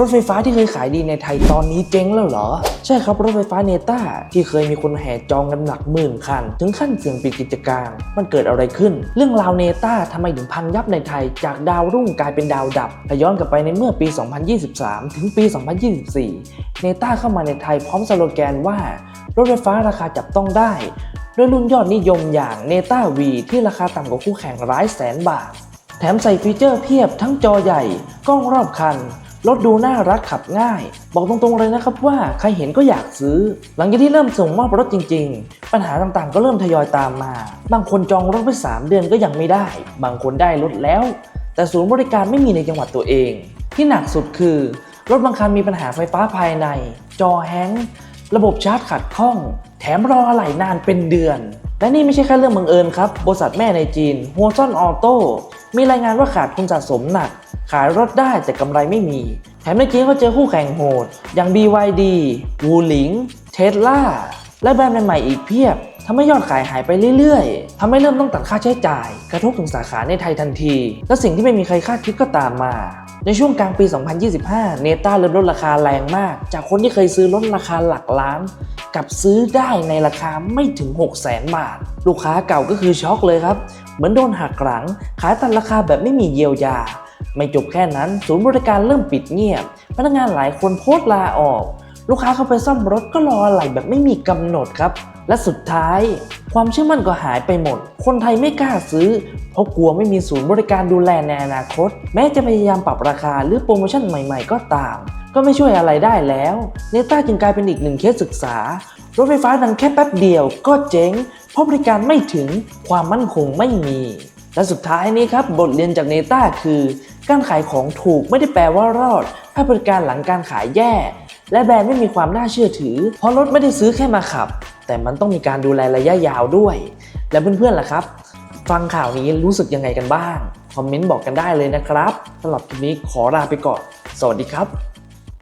รถไฟฟ้าที่เคยขายดีในไทยตอนนี้เจ๊งแล้วเหรอ ใช่ครับรถไฟฟ้าเนต้าที่เคยมีคนแห่จองกันหลักหมื่นคัน ถึงขั้นเสี่ยงปิดกิจการ มันเกิดอะไรขึ้น เรื่องราวเนต้าทำไมถึงพังยับในไทย จากดาวรุ่งกลายเป็นดาวดับถ้าย้อนกลับไปในเมื่อปี 2023 ถึงปี 2024 เนต้าเข้ามาในไทยพร้อมสโลแกนว่ารถไฟฟ้าราคาจับต้องได้ด้วยรุ่นยอดนิยมอย่างเนต้าวีที่ราคาต่ำกว่าคู่แข่งหลายแสนบาท แถมใส่ฟีเจอร์เพียบทั้งจอใหญ่ กล้องรอบคัน รถดูน่ารักขับง่าย บอกตรงๆเลยนะครับว่าใครเห็นก็อยากซื้อ หลังจากที่เริ่มส่งมอบรถจริง ๆ ปัญหาต่างๆ ก็เริ่มทยอยตามมา บางคนจองรถไป3เดือนก็ยังไม่ได้ บางคนได้รถแล้ว แต่ศูนย์บริการไม่มีในจังหวัดตัวเอง ที่หนักสุดคือ รถบางคันมีปัญหาไฟฟ้าภายใน จอแฮงระบบชาร์จขัดข้อง แถมรออะไหล่นานเป็นเดือน และนี่ไม่ใช่แค่เรื่องบังเอิญครับบริษัทแม่ในจีนฮัวซอนออโต้มีรายงานว่าขาดทุนสะสมหนัก ขายรถได้แต่กำไรไม่มี แถมในจีนก็เจอคู่แข่งโหด อย่าง BYD วูหลิงเทสลาและแบรนด์ใหม่ๆอีกเพียบทำให้ยอดขายหายไปเรื่อยๆทำให้เริ่มต้องตัดค่าใช้จ่าย กระทบถึงสาขาในไทยทันที และสิ่งที่ไม่มีใครคาดคิดก็ตามมา ในช่วงกลางปี 2025 เนต้าเริ่มลดราคาแรงมาก จากคนที่เคยซื้อรถราคาหลักล้านกับซื้อได้ในราคาไม่ถึง 6 0 0 0 0 0บาท ลูกค้าเก่าก็คือช็อกเลยครับ เหมือนโดนหักหลัง ขายตัดราคาแบบไม่มีเยียวยา ไม่จบแค่นั้นศูนย์บริการเริ่มปิดเงียบ พนักงานหลายคนโพสต์ลาออก ลูกค้าเข้าไปซ่อมรถก็รออะไรแบบไม่มีกำหนดครับ และสุดท้าย ความเชื่อมั่นก็หายไปหมด คนไทยไม่กล้าซื้อ เพราะกลัวไม่มีศูนย์บริการดูแลในอนาคต แม้จะพยายามปรับราคาหรือโปรโมชั่นใหม่ๆ ก็ตาม ก็ไม่ช่วยอะไรได้แล้วเนต้าจึงกลายเป็นอีกหนึ่งเคสศึกษารถไฟฟ้าดังแค่แป๊บเดียวก็เจ๊งเพราะบริการไม่ถึงความมั่นคงไม่มี และสุดท้ายนี้ครับบทเรียนจากเนต้าคือ การขายของถูกไม่ได้แปลว่ารอด ถ้าบริการหลังการขายแย่ และแบรนด์ไม่มีความน่าเชื่อถือ เพราะรถไม่ได้ซื้อแค่มาขับ แต่มันต้องมีการดูแลระยะยาวด้วย และเพื่อนๆล่ะครับ ฟังข่าวนี้รู้สึกยังไงกันบ้าง คอมเมนต์บอกกันได้เลยนะครับสำหรับคลิปนี้ขอลาไปก่อน สวัสดีครับ